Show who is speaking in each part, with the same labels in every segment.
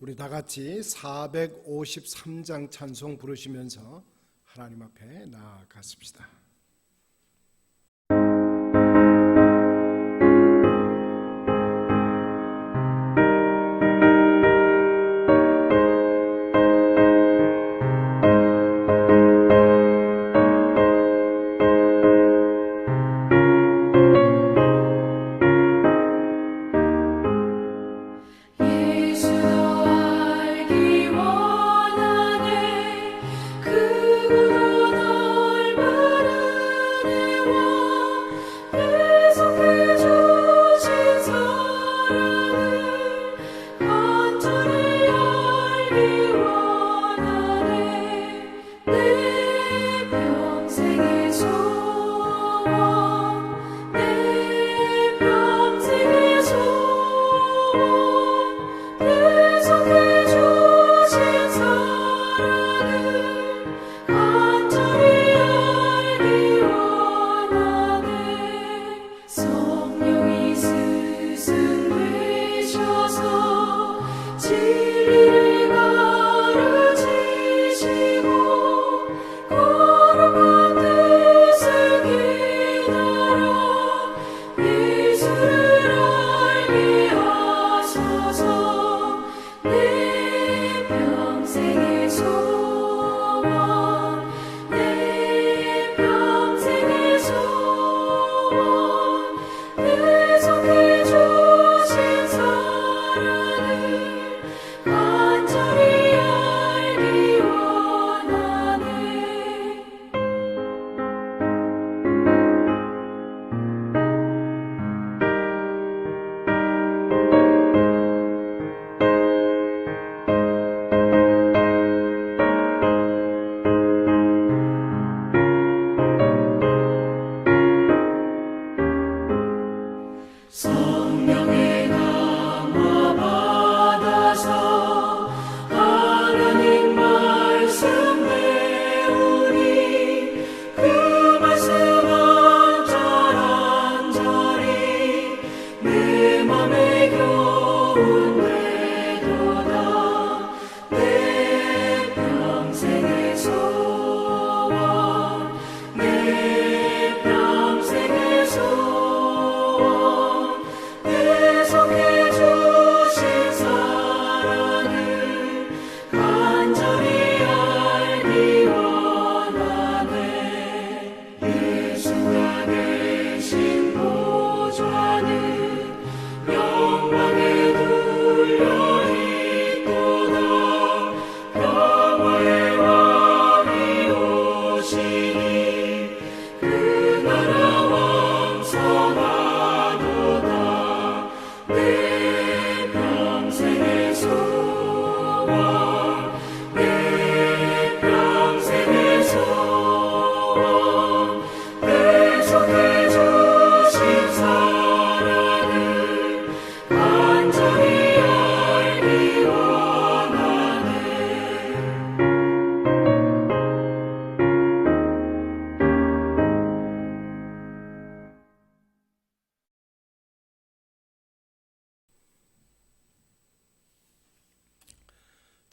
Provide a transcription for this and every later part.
Speaker 1: 우리 다 같이 453장 찬송 부르시면서 하나님 앞에 나아가십시다.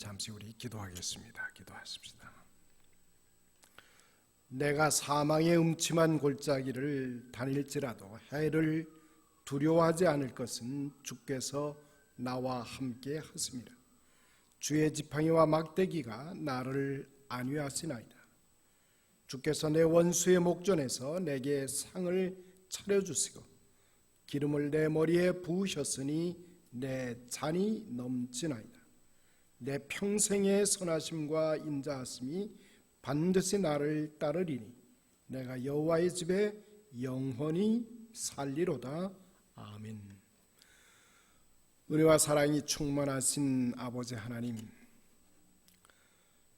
Speaker 1: 잠시 우리 기도하겠습니다. 기도하십시다. 내가 사망의 음침한 골짜기를 다닐지라도 해를 두려워하지 않을 것은 주께서 나와 함께 하심이라. 주의 지팡이와 막대기가 나를 안위하시나이다. 주께서 내 원수의 목전에서 내게 상을 차려주시고 기름을 내 머리에 부으셨으니 내 잔이 넘치나이다. 내 평생의 선하심과 인자하심이 반드시 나를 따르리니 내가 여호와의 집에 영원히 살리로다 아멘. 은혜와 사랑이 충만하신 아버지 하나님,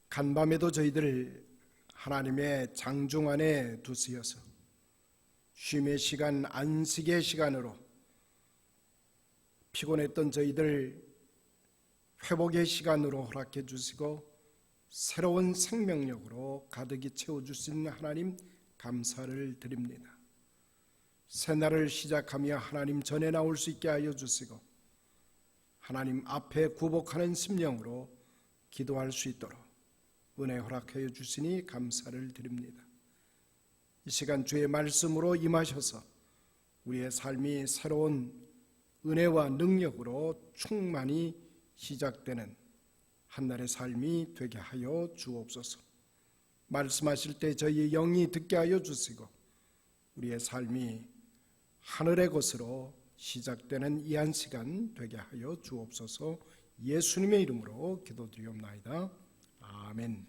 Speaker 1: 간밤에도 저희들을 하나님의 장중 안에 두시어서 쉼의 시간, 안식의 시간으로 피곤했던 저희들 회복의 시간으로 허락해 주시고 새로운 생명력으로 가득히 채워 주신 하나님 감사를 드립니다. 새날을 시작하며 하나님 전에 나올 수 있게 하여 주시고
Speaker 2: 하나님 앞에 굴복하는 심령으로 기도할 수 있도록 은혜 허락하여 주시니 감사를 드립니다. 이 시간 주의 말씀으로 임하셔서 우리의 삶이 새로운 은혜와 능력으로 충만히 시작되는 한날의 삶이 되게 하여 주옵소서. 말씀하실 때 저희 영이 듣게 하여 주시고 우리의 삶이 하늘의 것으로 시작되는 이 한 시간 되게 하여 주옵소서. 예수님의 이름으로 기도드리옵나이다. 아멘.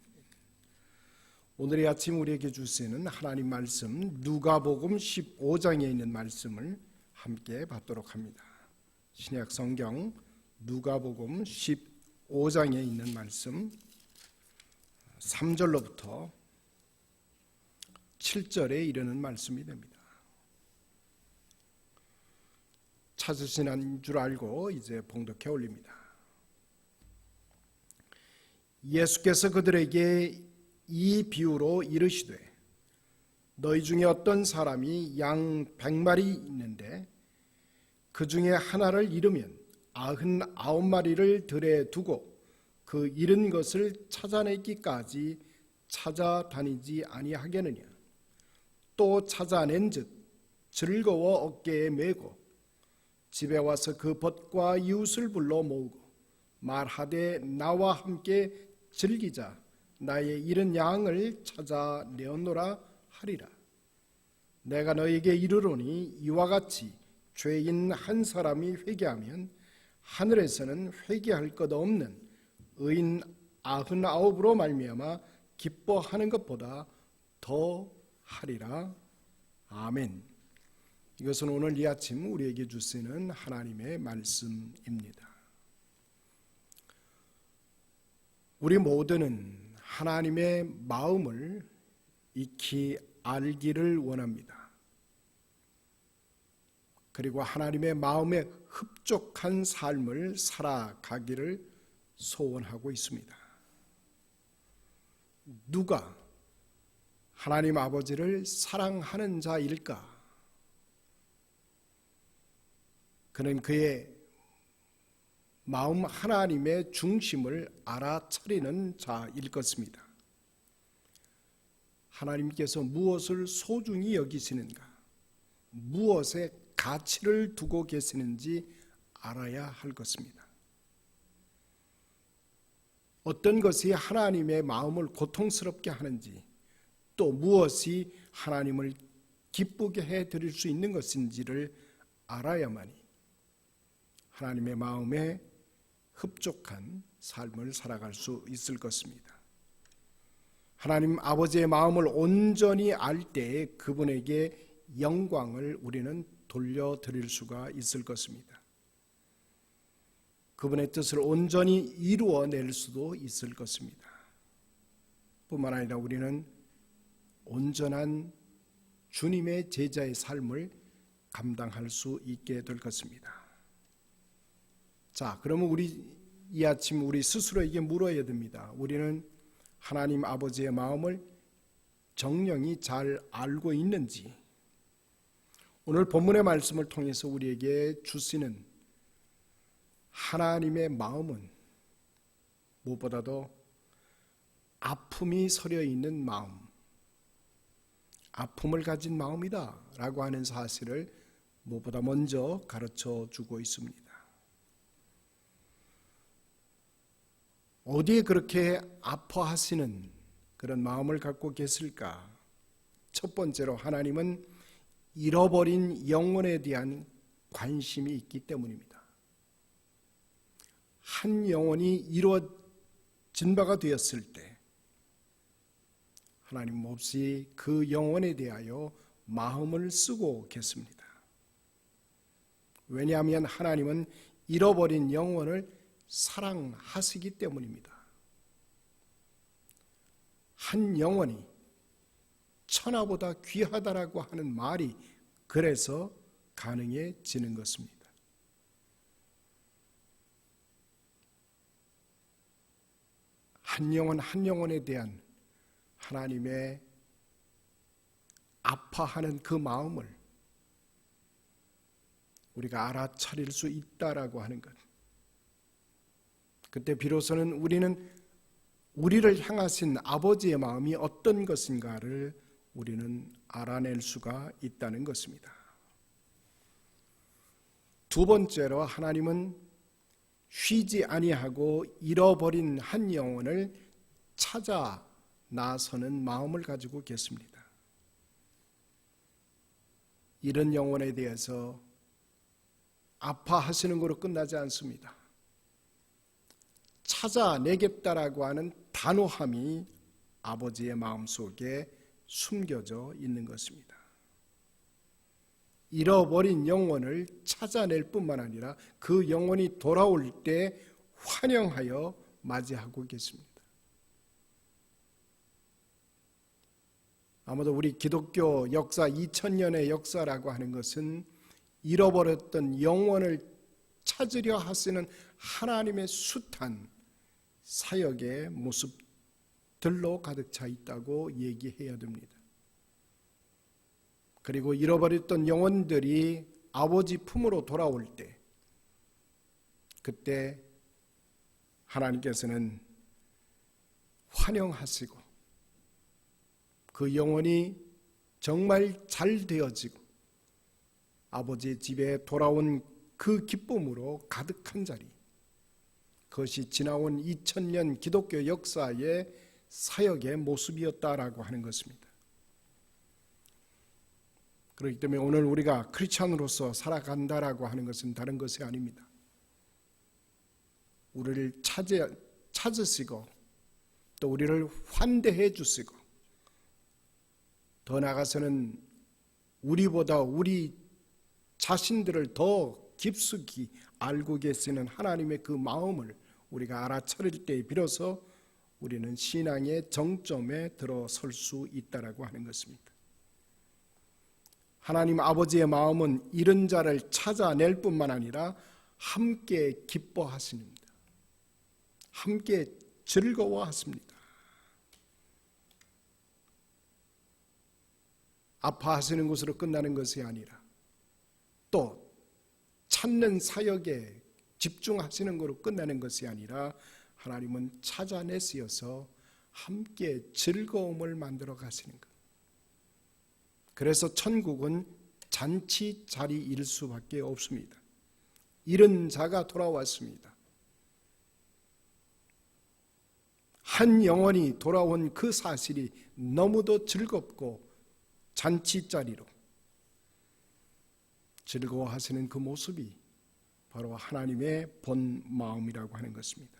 Speaker 2: 오늘의 아침 우리에게 주시는 하나님 말씀 누가복음 15장에 있는 말씀을 함께 받도록 합니다. 신약 성경 누가복음 15장에 있는 말씀 3절로부터 7절에 이르는 말씀이 됩니다. 찾으시는 줄 알고 이제 봉독해 올립니다. 예수께서 그들에게 이 비유로 이르시되 너희 중에 어떤 사람이 양 백마리 있는데 그 중에 하나를 잃으면 아흔 아홉 마리를 들에 두고 그 잃은 것을 찾아내기까지 찾아다니지 아니하겠느냐? 또 찾아낸즉 즐거워 어깨에 메고 집에 와서 그 벗과 이웃을 불러 모으고 말하되 나와 함께 즐기자. 나의 잃은 양을 찾아내었노라 하리라. 내가 너에게 이르노니 이와 같이 죄인 한 사람이 회개하면 하늘에서는 회개할 것 없는 의인 아흔아홉으로 말미암아 기뻐하는 것보다 더 하리라 아멘. 이것은 오늘 이 아침 우리에게 주시는 하나님의 말씀입니다. 우리 모두는 하나님의 마음을 익히 알기를 원합니다. 그리고 하나님의 마음에 흡족한 삶을 살아가기를 소원하고 있습니다. 누가 하나님 아버지를 사랑하는 자일까? 그는 그의 마음 하나님의 중심을 알아차리는 자일 것입니다. 하나님께서 무엇을 소중히 여기시는가? 무엇에 가치를 두고 계시는지 알아야 할 것입니다. 어떤 것이 하나님의 마음을 고통스럽게 하는지 또 무엇이 하나님을 기쁘게 해 드릴 수 있는 것인지를 알아야만이 하나님의 마음에 흡족한 삶을 살아갈 수 있을 것입니다. 하나님 아버지의 마음을 온전히 알 때에 그분에게 영광을 우리는 돌려드릴 수가 있을 것입니다. 그분의 뜻을 온전히 이루어낼 수도 있을 것입니다. 뿐만 아니라 우리는 온전한 주님의 제자의 삶을 감당할 수 있게 될 것입니다. 자, 그러면 우리 이 아침 우리 스스로에게 물어야 됩니다. 우리는 하나님 아버지의 마음을 정령이 잘 알고 있는지 오늘 본문의 말씀을 통해서 우리에게 주시는 하나님의 마음은 무엇보다도 아픔이 서려 있는 마음, 아픔을 가진 마음이다 라고 하는 사실을 무엇보다 먼저 가르쳐 주고 있습니다. 어디에 그렇게 아파하시는 그런 마음을 갖고 계실까? 첫 번째로 하나님은 잃어버린 영혼에 대한 관심이 있기 때문입니다. 한 영혼이 이루어진 바가 되었을 때 하나님 몹시 그 영혼에 대하여 마음을 쓰고 계십니다. 왜냐하면 하나님은 잃어버린 영혼을 사랑하시기 때문입니다. 한 영혼이 천하보다 귀하다라고 하는 말이 그래서 가능해지는 것입니다. 한 영혼 한 영혼에 대한 하나님의 아파하는 그 마음을 우리가 알아차릴 수 있다라고 하는 것. 그때 비로소는 우리는 우리를 향하신 아버지의 마음이 어떤 것인가를 우리는 알아낼 수가 있다는 것입니다. 두 번째로 하나님은 쉬지 아니하고 잃어버린 한 영혼을 찾아 나서는 마음을 가지고 계십니다. 이런 영혼에 대해서 아파하시는 것으로 끝나지 않습니다. 찾아내겠다라고 하는 단호함이 아버지의 마음 속에 숨겨져 있는 것입니다. 잃어버린 영혼을 찾아낼 뿐만 아니라 그 영혼이 돌아올 때 환영하여 맞이하고 계십니다. 아마도 우리 기독교 역사 2000년의 역사라고 하는 것은 잃어버렸던 영혼을 찾으려 하시는 하나님의 숱한 사역의 모습 들로 가득 차 있다고 얘기해야 됩니다. 그리고 잃어버렸던 영혼들이 아버지 품으로 돌아올 때 그때 하나님께서는 환영하시고 그 영혼이 정말 잘 되어지고 아버지의 집에 돌아온 그 기쁨으로 가득한 자리 그것이 지나온 2000년 기독교 역사의 사역의 모습이었다라고 하는 것입니다. 그렇기 때문에 오늘 우리가 크리스천으로서 살아간다라고 하는 것은 다른 것이 아닙니다. 우리를 찾아, 찾으시고 또 우리를 환대해 주시고 더 나아가서는 우리보다 우리 자신들을 더 깊숙이 알고 계시는 하나님의 그 마음을 우리가 알아차릴 때에 비로소 우리는 신앙의 정점에 들어설 수 있다라고 하는 것입니다. 하나님 아버지의 마음은 이런 자를 찾아낼 뿐만 아니라 함께 기뻐하십니다. 함께 즐거워하십니다. 아파하시는 것으로 끝나는 것이 아니라 또 찾는 사역에 집중하시는 것으로 끝나는 것이 아니라 하나님은 찾아내시어서 함께 즐거움을 만들어 가시는 것. 그래서 천국은 잔치 자리일 수밖에 없습니다. 이런 자가 돌아왔습니다. 한 영혼이 돌아온 그 사실이 너무도 즐겁고 잔치 자리로 즐거워하시는 그 모습이 바로 하나님의 본 마음이라고 하는 것입니다.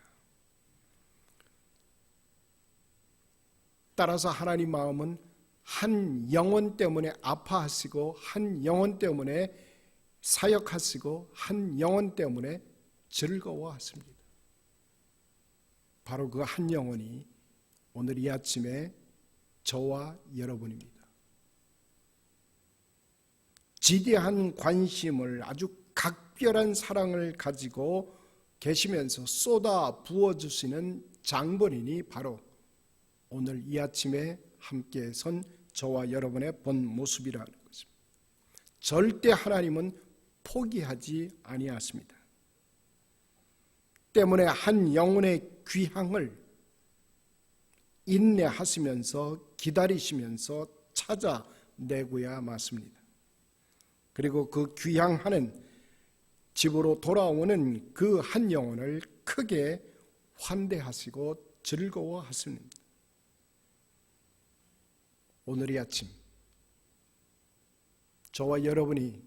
Speaker 2: 따라서 하나님 마음은 한 영혼 때문에 아파하시고 한 영혼 때문에 사역하시고 한 영혼 때문에 즐거워하십니다. 바로 그 한 영혼이 오늘 이 아침에 저와 여러분입니다. 지대한 관심을 아주 각별한 사랑을 가지고 계시면서 쏟아 부어주시는 장본인이 바로 오늘 이 아침에 함께 선 저와 여러분의 본 모습이라는 것입니다. 절대 하나님은 포기하지 아니하십니다. 때문에 한 영혼의 귀향을 인내하시면서 기다리시면서 찾아내고야 맞습니다. 그리고 그 귀향하는 집으로 돌아오는 그 한 영혼을 크게 환대하시고 즐거워하십니다. 오늘 이 아침 저와 여러분이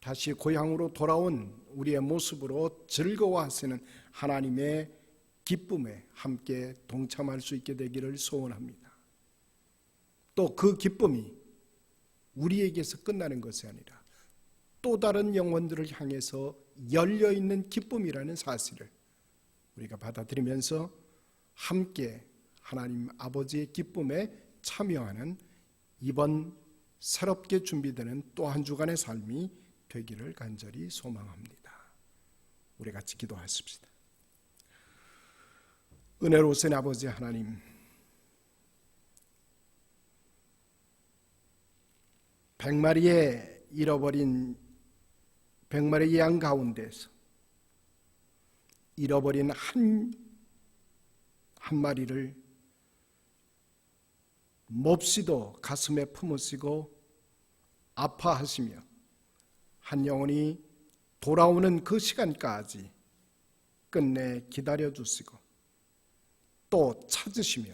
Speaker 2: 다시 고향으로 돌아온 우리의 모습으로 즐거워하시는 하나님의 기쁨에 함께 동참할 수 있게 되기를 소원합니다. 또 그 기쁨이 우리에게서 끝나는 것이 아니라 또 다른 영혼들을 향해서 열려 있는 기쁨이라는 사실을 우리가 받아들이면서 함께 하나님 아버지의 기쁨에 참여하는 이번 새롭게 준비되는 또 한 주간의 삶이 되기를 간절히 소망합니다. 우리 같이 기도하십시다. 은혜로우신 아버지 하나님, 백마리의 잃어버린 백마리의 양 가운데서 잃어버린 한, 한 마리를 몹시도 가슴에 품으시고 아파하시며 한 영혼이 돌아오는 그 시간까지 끝내 기다려 주시고 또 찾으시며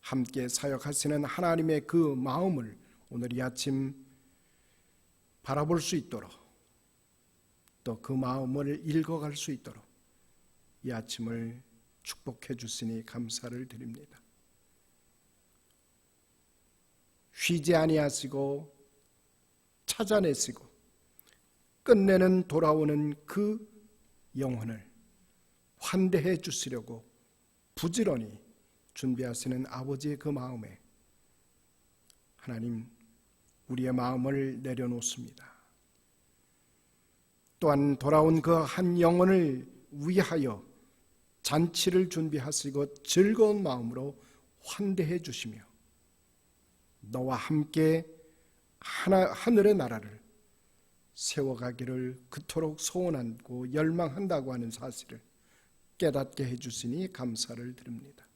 Speaker 2: 함께 사역하시는 하나님의 그 마음을 오늘 이 아침 바라볼 수 있도록 또 그 마음을 읽어갈 수 있도록 이 아침을 축복해 주시니 감사를 드립니다. 쉬지 아니하시고 찾아내시고 끝내는 돌아오는 그 영혼을 환대해 주시려고 부지런히 준비하시는 아버지의 그 마음에 하나님 우리의 마음을 내려놓습니다. 또한 돌아온 그 한 영혼을 위하여 잔치를 준비하시고 즐거운 마음으로 환대해 주시며 너와 함께 하나, 하늘의 나라를 세워가기를 그토록 소원하고 열망한다고 하는 사실을 깨닫게 해주시니 감사를 드립니다.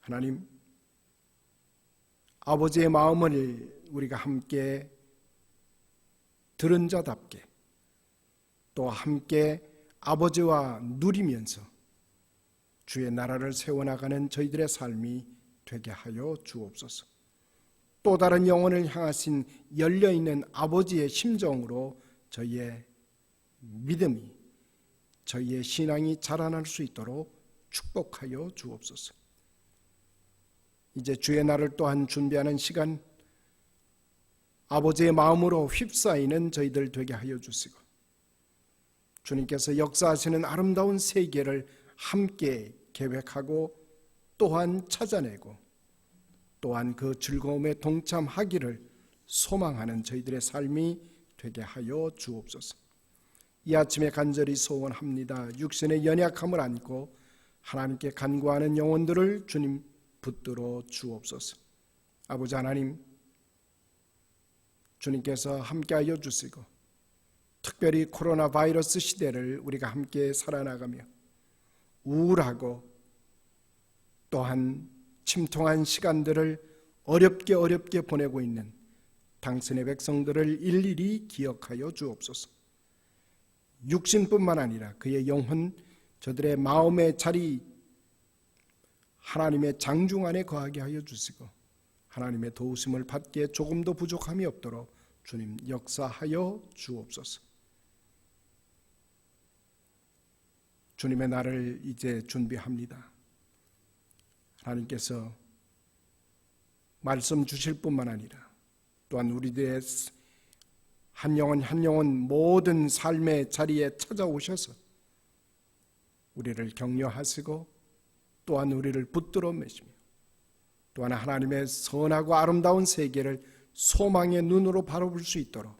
Speaker 2: 하나님, 아버지의 마음을 우리가 함께 들은 자답게 또 함께 아버지와 누리면서 주의 나라를 세워나가는 저희들의 삶이 되게 하여 주옵소서. 또 다른 영혼을 향하신 열려있는 아버지의 심정으로 저희의 믿음이 저희의 신앙이 자라날 수 있도록 축복하여 주옵소서. 이제 주의 날을 또한 준비하는 시간 아버지의 마음으로 휩싸이는 저희들 되게 하여 주시고 주님께서 역사하시는 아름다운 세계를 함께 계획하고 또한 찾아내고 또한 그 즐거움에 동참하기를 소망하는 저희들의 삶이 되게 하여 주옵소서. 이 아침에 간절히 소원합니다. 육신의 연약함을 안고 하나님께 간구하는 영혼들을 주님 붙들어 주옵소서. 아버지 하나님, 주님께서 함께하여 주시고 특별히 코로나 바이러스 시대를 우리가 함께 살아나가며 우울하고 또한 침통한 시간들을 어렵게 어렵게 보내고 있는 당신의 백성들을 일일이 기억하여 주옵소서. 육신뿐만 아니라 그의 영혼, 저들의 마음의 자리 하나님의 장중 안에 거하게 하여 주시고 하나님의 도우심을 받기에 조금도 부족함이 없도록 주님 역사하여 주옵소서. 주님의 날을 이제 준비합니다. 하나님께서 말씀 주실 뿐만 아니라 또한 우리들의 한 영혼 한 영혼 모든 삶의 자리에 찾아오셔서 우리를 격려하시고 또한 우리를 붙들어 매시며 또한 하나님의 선하고 아름다운 세계를 소망의 눈으로 바라볼 수 있도록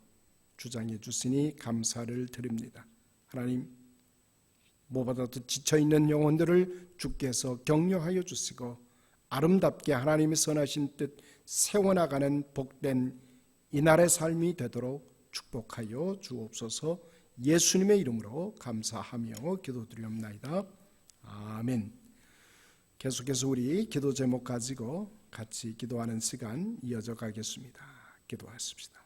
Speaker 2: 주장해 주시니 감사를 드립니다. 하나님 무엇보다도 지쳐 있는 영혼들을 주께서 격려하여 주시고 아름답게 하나님의 선하신 뜻 세워나가는 복된 이날의 삶이 되도록 축복하여 주옵소서. 예수님의 이름으로 감사하며 기도드리옵나이다. 아멘. 계속해서 우리 기도 제목 가지고 같이 기도하는 시간 이어져 가겠습니다. 기도하십시다.